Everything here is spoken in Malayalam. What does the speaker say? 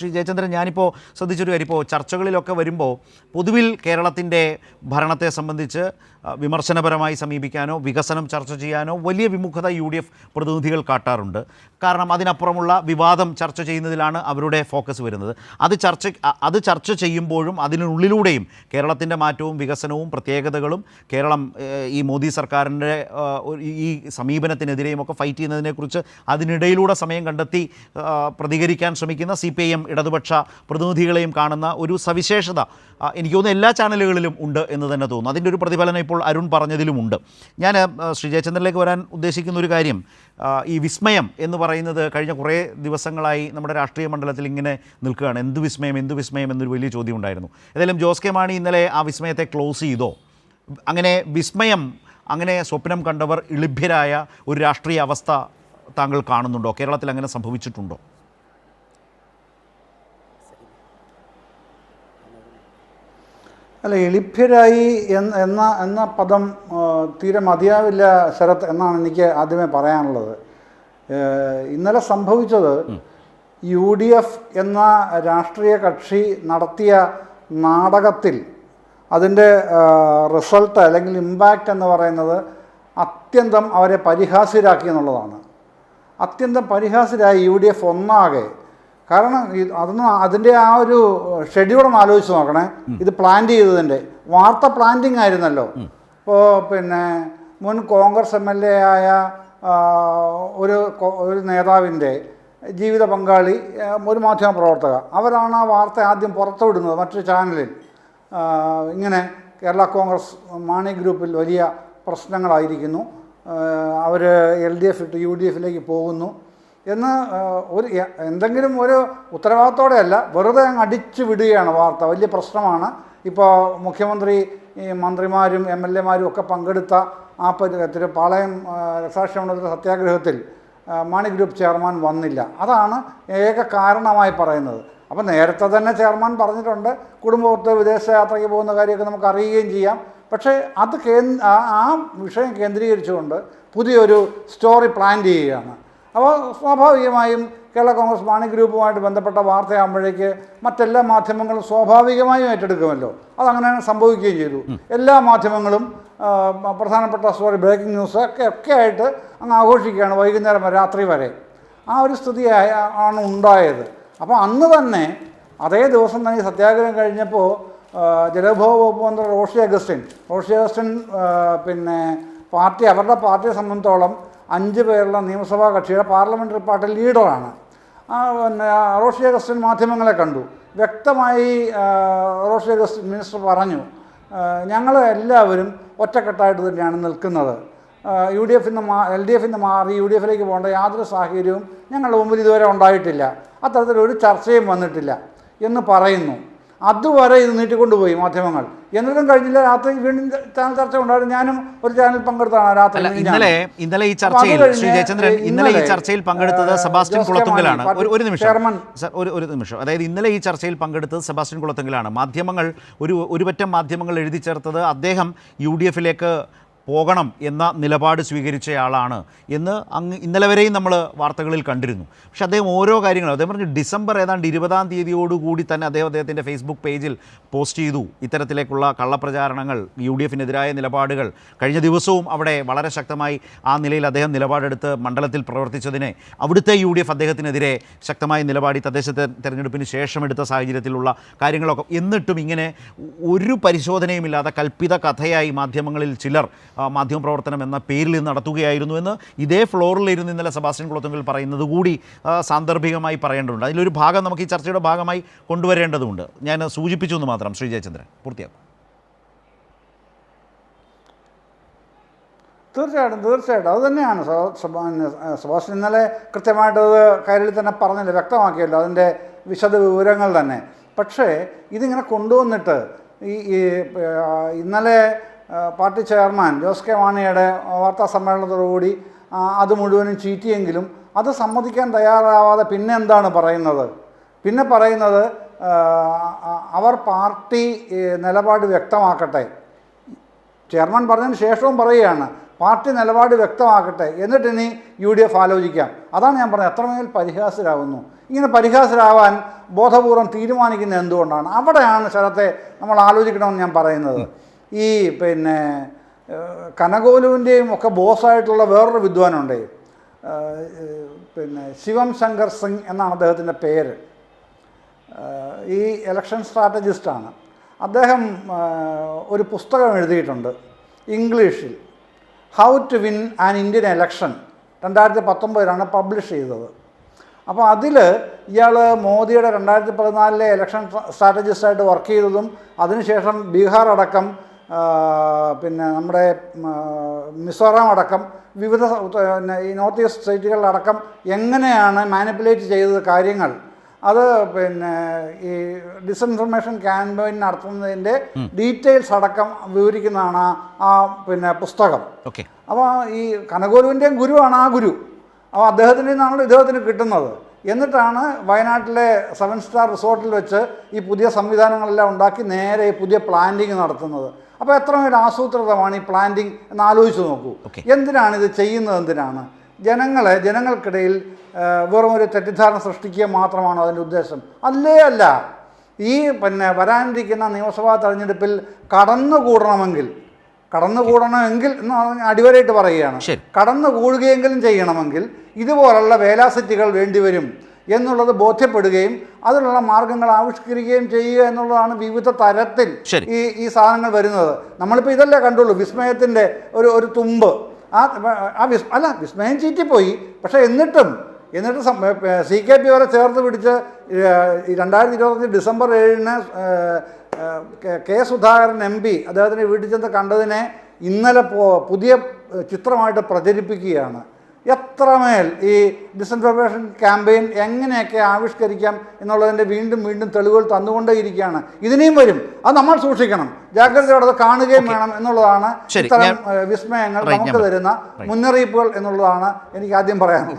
ശ്രീ ജയചന്ദ്രൻ ഞാനിപ്പോൾ ശ്രദ്ധിച്ചൊരു കാര്യം. ഇപ്പോൾ ചർച്ചകളിലൊക്കെ വരുമ്പോൾ പൊതുവിൽ കേരളത്തിന്റെ ഭരണത്തെ സംബന്ധിച്ച് വിമർശനപരമായി സമീപിക്കാനോ വികസനം ചർച്ച ചെയ്യാനോ വലിയ വിമുഖത യു ഡി എഫ് പ്രതിനിധികൾ കാട്ടാറുണ്ട്. കാരണം അതിനപ്പുറമുള്ള വിവാദം ചർച്ച ചെയ്യുന്നതിലാണ് അവരുടെ ഫോക്കസ് വരുന്നത്. അത് ചർച്ച അത് ചർച്ച ചെയ്യുമ്പോഴും അതിനുള്ളിലൂടെയും കേരളത്തിന്റെ മാറ്റവും വികസനവും പ്രത്യേകതകളും കേരളം ഈ മോദി സർക്കാരിന്റെ ഈ സമീപനത്തിനെതിരെയും ഒക്കെ ഫൈറ്റ് ചെയ്യുന്നതിനെക്കുറിച്ച് അതിനിടയിലൂടെ സമയം കണ്ടെത്തി പ്രതികരിക്കാൻ ശ്രമിക്കുന്ന സി പി ഐ എം ഇടതുപക്ഷ പ്രതിനിധികളെയും കാണുന്ന ഒരു സവിശേഷത എനിക്ക് തോന്നുന്നു എല്ലാ ചാനലുകളിലും ഉണ്ട് എന്ന് തന്നെ തോന്നുന്നു. അതിന്റെ ഒരു പ്രതിഫലനം ഇപ്പോൾ അരുൺ പറഞ്ഞതിലുമുണ്ട്. ഞാൻ ശ്രീ ജയചന്ദ്രനിലേക്ക് വരാൻ ഉദ്ദേശിക്കുന്ന ഒരു കാര്യം ഈ വിസ്മയം എന്ന് പറയുന്നത് കഴിഞ്ഞ കുറേ ദിവസങ്ങളായി നമ്മുടെ രാഷ്ട്രീയ മണ്ഡലത്തിൽ ഇങ്ങനെ നിൽക്കുകയാണ്. എന്ത് വിസ്മയം എന്ത് വിസ്മയം എന്നൊരു വലിയ ചോദ്യം ഉണ്ടായിരുന്നു ഏതായാലും ജോസ് കെ മാണി ഇന്നലെ ആ വിസ്മയത്തെ ക്ലോസ് ചെയ്തോ? അങ്ങനെ വിസ്മയം അങ്ങനെ സ്വപ്നം കണ്ടവർ ഇളിഭ്യരായ ഒരു രാഷ്ട്രീയ അവസ്ഥ താങ്കൾ കാണുന്നുണ്ടോ? കേരളത്തിൽ അങ്ങനെ സംഭവിച്ചിട്ടുണ്ടോ? അല്ല എളിഭ്യരായി എന്ന എന്ന പദം തീരെ മതിയാവില്ല ശരത് എന്നാണ് എനിക്ക് ആദ്യമേ പറയാനുള്ളത്. ഇന്നലെ സംഭവിച്ചത് യു ഡി എഫ് എന്ന രാഷ്ട്രീയ കക്ഷി നടത്തിയ നാടകത്തിൽ അതിന്റെ റിസൾട്ട് അല്ലെങ്കിൽ ഇമ്പാക്റ്റ് എന്ന് പറയുന്നത് അത്യന്തം അവരെ പരിഹാസ്യരാക്കി എന്നുള്ളതാണ്. അത്യന്തം പരിഹാസ്യരായി യു ഡി എഫ് ഒന്നാകെ കാരണം അതൊന്നും അതിന്റെ ആ ഒരു ഷെഡ്യൂളും ആലോചിച്ച് നോക്കണേ. ഇത് പ്ലാൻ ചെയ്തതിന്റെ വാർത്ത പ്ലാന്റിംഗ് ആയിരുന്നല്ലോ. ഇപ്പോൾ പിന്നെ മുൻ കോൺഗ്രസ് എം എൽ എ ആയ ഒരു ഒരു നേതാവിന്റെ ജീവിത പങ്കാളി ഒരു മാധ്യമ പ്രവർത്തക. അവരാണ് ആ വാർത്ത ആദ്യം പുറത്തുവിടുന്നത് മറ്റൊരു ചാനലിൽ ഇങ്ങനെ കേരള കോൺഗ്രസ് മാണി ഗ്രൂപ്പിൽ വലിയ പ്രശ്നങ്ങളായിരിക്കുന്നു. അവർ എൽ ഡി എഫ് ഇട്ട് യു ഡി എഫിലേക്ക് പോകുന്നു. എന്ന് ഒരു എന്തെങ്കിലും ഒരു ഉത്തരവാദിത്തോടെയല്ല വെറുതെ അങ്ങ് അടിച്ചു വിടുകയാണ് വാർത്ത. വലിയ പ്രശ്നമാണ്. ഇപ്പോൾ മുഖ്യമന്ത്രി ഈ മന്ത്രിമാരും എം എൽ എമാരും ഒക്കെ പങ്കെടുത്ത ആ പരി പാളയം രക്തസാക്ഷിമണ്ഡലത്തിലെ സത്യാഗ്രഹത്തിൽ മാണി ഗ്രൂപ്പ് ചെയർമാൻ വന്നില്ല. അതാണ് ഏക കാരണമായി പറയുന്നത്. അപ്പം നേരത്തെ തന്നെ ചെയർമാൻ പറഞ്ഞിട്ടുണ്ട് കുടുംബത്ത് വിദേശയാത്രയ്ക്ക് പോകുന്ന കാര്യമൊക്കെ നമുക്ക് അറിയുകയും ചെയ്യാം. പക്ഷേ അത് കേന്ദ്ര ആ വിഷയം കേന്ദ്രീകരിച്ചുകൊണ്ട് പുതിയൊരു സ്റ്റോറി പ്ലാൻ ചെയ്യുകയാണ്. അപ്പോൾ സ്വാഭാവികമായും കേരള കോൺഗ്രസ് മാണി ഗ്രൂപ്പുമായിട്ട് ബന്ധപ്പെട്ട വാർത്തയാകുമ്പോഴേക്ക് മറ്റെല്ലാ മാധ്യമങ്ങളും സ്വാഭാവികമായും ഏറ്റെടുക്കുമല്ലോ. അതങ്ങനെ സംഭവിക്കുകയും ചെയ്തു. എല്ലാ മാധ്യമങ്ങളും പ്രധാനപ്പെട്ട സ്റ്റോറി ബ്രേക്കിംഗ് ന്യൂസ് ഒക്കെ ഒക്കെ ആയിട്ട് അങ്ങ് ആഘോഷിക്കുകയാണ് വൈകുന്നേരം രാത്രി വരെ. ആ ഒരു സ്ഥിതി ആണ് ഉണ്ടായത്. അപ്പോൾ അന്ന് തന്നെ അതേ ദിവസം തന്നെ സത്യാഗ്രഹം കഴിഞ്ഞപ്പോൾ ആ, ജലവിഭവ വകുപ്പ് മന്ത്രി റോഷി അഗസ്റ്റിൻ റോഷി അഗസ്റ്റിൻ പിന്നെ പാർട്ടി അവരുടെ പാർട്ടിയെ സംബന്ധിച്ചോളം അഞ്ച് പേരുള്ള നിയമസഭാ കക്ഷിയുടെ പാർലമെന്ററി പാർട്ടി ലീഡറാണ്. പിന്നെ റോഷി അഗസ്റ്റിൻ മാധ്യമങ്ങളെ കണ്ടു. വ്യക്തമായി റോഷി അഗസ്റ്റിൻ മിനിസ്റ്റർ പറഞ്ഞു ഞങ്ങൾ എല്ലാവരും ഒറ്റക്കെട്ടായിട്ട് തന്നെയാണ് നിൽക്കുന്നത്. യു ഡി എഫിൽ നിന്ന് മാ എൽ ഡി എഫിൽ നിന്ന് മാറി യു ഡി എഫിലേക്ക് പോകേണ്ട യാതൊരു സാഹചര്യവും ഞങ്ങളുടെ മുമ്പിൽ ഇതുവരെ ഉണ്ടായിട്ടില്ല. അത്തരത്തിലൊരു ചർച്ചയും വന്നിട്ടില്ല എന്ന് പറയുന്നു. അതുവരെ ഇത് നീട്ടിക്കൊണ്ടുപോയി മാധ്യമങ്ങൾ. എന്നിട്ടും കഴിഞ്ഞില്ല രാത്രി വീണ്ടും ചാനൽ ചർച്ച ഉണ്ടായിരുന്നു. ഞാനും ഒരു ചാനൽ പങ്കെടുത്താണ് രാത്രി ഇന്നലെ ഇന്നലെ ഈ ചർച്ചയിൽ ശ്രീ ജയചന്ദ്രൻ ഇന്നലെ ഈ ചർച്ചയിൽ പങ്കെടുത്തത് സെബാസ്റ്റ്യൻ കുളത്തുങ്കലാണ്. ഒരു നിമിഷം. ഒരു ഒരു നിമിഷം. അതായത് ഇന്നലെ ഈ ചർച്ചയിൽ പങ്കെടുത്തത് സെബാസ്റ്റ്യൻ കുളത്തുങ്കലാണ്. മാധ്യമങ്ങൾ ഒരു ഒരുപറ്റം മാധ്യമങ്ങൾ എഴുതി ചേർത്തത് അദ്ദേഹം യു ഡി എഫിലേക്ക് പോകണം എന്ന നിലപാട് സ്വീകരിച്ചയാളാണ് എന്ന് അങ്ങ് ഇന്നലെ വരെയും നമ്മൾ വാർത്തകളിൽ കണ്ടിരുന്നു. പക്ഷേ അദ്ദേഹം ഓരോ കാര്യങ്ങളും അദ്ദേഹം പറഞ്ഞു ഡിസംബർ ഏതാണ്ട് ഇരുപതാം തീയതിയോടുകൂടി തന്നെ അദ്ദേഹം അദ്ദേഹത്തിന്റെ ഫേസ്ബുക്ക് പേജിൽ പോസ്റ്റ് ചെയ്തു. ഇത്തരത്തിലേക്കുള്ള കള്ളപ്രചാരണങ്ങൾ യു ഡി എഫിനെതിരായ നിലപാടുകൾ കഴിഞ്ഞ ദിവസവും അവിടെ വളരെ ശക്തമായി ആ നിലയിൽ അദ്ദേഹം നിലപാടെടുത്ത് മണ്ഡലത്തിൽ പ്രവർത്തിച്ചതിനെ അവിടുത്തെ യു ഡി എഫ് അദ്ദേഹത്തിനെതിരെ ശക്തമായ നിലപാടി തദ്ദേശ തെരഞ്ഞെടുപ്പിന് ശേഷം എടുത്ത സാഹചര്യത്തിലുള്ള കാര്യങ്ങളൊക്കെ. എന്നിട്ടും ഇങ്ങനെ ഒരു പരിശോധനയുമില്ലാതെ കൽപ്പിത കഥയായി മാധ്യമങ്ങളിൽ ചിലർ മാധ്യമപ്രവർത്തനം എന്ന പേരിൽ നടത്തുകയായിരുന്നു എന്ന് ഇതേ ഫ്ലോറിലിരുന്ന് ഇന്നലെ സെബാസ്റ്റ്യൻ കുളത്തുങ്കൽ പറയുന്നത് കൂടി സാന്ദർഭികമായി പറയേണ്ടതുണ്ട്. അതിലൊരു ഭാഗം നമുക്ക് ഈ ചർച്ചയുടെ ഭാഗമായി കൊണ്ടുവരേണ്ടതുണ്ട്. ഞാൻ സൂചിപ്പിച്ചു എന്ന് മാത്രം ശ്രീ ജയചന്ദ്രൻ. പൂർത്തിയാക്കും. തീർച്ചയായിട്ടും തീർച്ചയായിട്ടും. അത് തന്നെയാണ് സുഭാഷ് ഇന്നലെ കൃത്യമായിട്ട് അത് കയറിൽ തന്നെ പറഞ്ഞില്ല വ്യക്തമാക്കിയല്ലോ അതിന്റെ വിശദ വിവരങ്ങൾ തന്നെ. പക്ഷേ ഇതിങ്ങനെ കൊണ്ടുവന്നിട്ട് ഈ ഇന്നലെ പാർട്ടി ചെയർമാൻ ജോസ് കെ മാണിയുടെ വാർത്താ സമ്മേളനത്തോടുകൂടി അത് മുഴുവനും ചീറ്റിയെങ്കിലും അത് സമ്മതിക്കാൻ തയ്യാറാവാതെ പിന്നെ എന്താണ് പറയുന്നത്? പിന്നെ പറയുന്നത് അവർ പാർട്ടി നിലപാട് വ്യക്തമാക്കട്ടെ. ചെയർമാൻ പറഞ്ഞതിന് ശേഷവും പറയുകയാണ് പാർട്ടി നിലപാട് വ്യക്തമാക്കട്ടെ. എന്നിട്ട് ഇനി യു ഡി എഫ് ആലോചിക്കാം. അതാണ് ഞാൻ പറഞ്ഞത്. എത്രമേൽ പരിഹാസരാകുന്നു ഇങ്ങനെ പരിഹാസരാവാൻ ബോധപൂർവം തീരുമാനിക്കുന്നത് എന്തുകൊണ്ടാണ്? അവിടെയാണ് ശരത്തെ നമ്മൾ ആലോചിക്കണമെന്ന് ഞാൻ പറയുന്നത്. ഈ പിന്നെ കനകോലുവിന്റെയും ഒക്കെ ബോസായിട്ടുള്ള വേറൊരു വിദ്വാനുണ്ട്. പിന്നെ ശിവം ശങ്കർ സിംഗ് എന്നാണ് അദ്ദേഹത്തിന്റെ പേര്. ഈ ഇലക്ഷൻ സ്ട്രാറ്റജിസ്റ്റാണ് അദ്ദേഹം ഒരു പുസ്തകം എഴുതിയിട്ടുണ്ട് ഇംഗ്ലീഷിൽ. How to win an Indian election രണ്ടായിരത്തി പത്തൊമ്പതിലാണ് പബ്ലിഷ് ചെയ്തത്. അപ്പോൾ അതിൽ ഇയാൾ മോദിയുടെ രണ്ടായിരത്തി പതിനാലിലെ ഇലക്ഷൻ സ്ട്രാറ്റജിസ്റ്റായിട്ട് വർക്ക് ചെയ്തതും അതിനുശേഷം ബീഹാർ അടക്കം പിന്നെ നമ്മുടെ മിസോറാം അടക്കം വിവിധ പിന്നെ ഈ നോർത്ത് ഈസ്റ്റ് സ്റ്റേറ്റുകളിലടക്കം എങ്ങനെയാണ് മാനിപ്പുലേറ്റ് ചെയ്തത് കാര്യങ്ങൾ? അത് പിന്നെ ഈ ഡിസ്ഇൻഫർമേഷൻ ക്യാമ്പയിൻ നടത്തുന്നതിന്റെ ഡീറ്റെയിൽസ് അടക്കം വിവരിക്കുന്നതാണ് ആ- പിന്നെ പുസ്തകം. ഓക്കെ. അപ്പോൾ ഈ കനകോലുവിന്റെയും ഗുരുവാണ് ആ ഗുരു. അപ്പോൾ അദ്ദേഹത്തിന്റെ നിന്നാണല്ലോ ഇദ്ദേഹത്തിന് കിട്ടുന്നത്. എന്നിട്ടാണ് വയനാട്ടിലെ സെവൻ സ്റ്റാർ റിസോർട്ടിൽ വെച്ച് ഈ പുതിയ സംവിധാനങ്ങളെല്ലാം ഉണ്ടാക്കി നേരെ ഈ പുതിയ പ്ലാന്റിങ് നടത്തുന്നത്. അപ്പോൾ എത്രമേൽ ആസൂത്രിതമാണ് ഈ പ്ലാന്റിങ് എന്ന് ആലോചിച്ച് നോക്കൂ. എന്തിനാണ് ഇത് ചെയ്യുന്നത് എന്തിനാണ്? ജനങ്ങളെ ജനങ്ങൾക്കിടയിൽ വെറും ഒരു തെറ്റിദ്ധാരണ സൃഷ്ടിക്കുക മാത്രമാണോ അതിന്റെ ഉദ്ദേശം? അല്ലേ അല്ല. ഈ പിന്നെ വരാനിരിക്കുന്ന നിയമസഭാ തെരഞ്ഞെടുപ്പിൽ കടന്നുകൂടണമെങ്കിൽ കടന്നുകൂടണമെങ്കിൽ എന്ന് അടിവരയിട്ട് പറയുകയാണ്. കടന്നു കടന്നുകൂടുകയെങ്കിലും ചെയ്യണമെങ്കിൽ ഇതുപോലുള്ള വേലാസിറ്റികൾ വേണ്ടിവരും എന്നുള്ളത് ബോധ്യപ്പെടുകയും അതിനുള്ള മാർഗങ്ങൾ ആവിഷ്കരിക്കുകയും ചെയ്യുക എന്നുള്ളതാണ് വിവിധ തരത്തിൽ ഈ ഈ സാധനങ്ങൾ വരുന്നത്. നമ്മളിപ്പോൾ ഇതല്ലേ കണ്ടുള്ളൂ വിസ്മയത്തിന്റെ ഒരു ഒരു തുമ്പ്. ആ ആ വിസ് അല്ല വിസ്മയം ചീറ്റിപ്പോയി. പക്ഷേ എന്നിട്ടും എന്നിട്ട് സി കെ പി വരെ ചേർത്ത് പിടിച്ച് രണ്ടായിരത്തി ഇരുപത്തഞ്ച് ഡിസംബർ ഏഴിന് കെ- സുധാകരൻ എം പി അദ്ദേഹത്തിന്റെ വീട്ടിൽ ചെന്ന് കണ്ടതിനെ ഇന്നലെ പുതിയ ചിത്രമായിട്ട് പ്രചരിപ്പിക്കുകയാണ്. എത്രമേൽ ഈ ഡിസ്ഇൻഫർമേഷൻ ക്യാമ്പയിൻ എങ്ങനെയൊക്കെ ആവിഷ്കരിക്കാം എന്നുള്ളതിന്റെ വീണ്ടും വീണ്ടും തെളിവുകൾ തന്നുകൊണ്ടേയിരിക്കുകയാണ്. ഇതിനെയും വരും. അത് നമ്മൾ സൂക്ഷിക്കണം. ജാഗ്രതയോടെ അത് കാണുകയും വേണം എന്നുള്ളതാണ് ഇത്തരം വിസ്മയങ്ങൾ നമുക്ക് തരുന്ന മുന്നറിയിപ്പുകൾ എന്നുള്ളതാണ് എനിക്ക് ആദ്യം പറയാനുള്ളത്.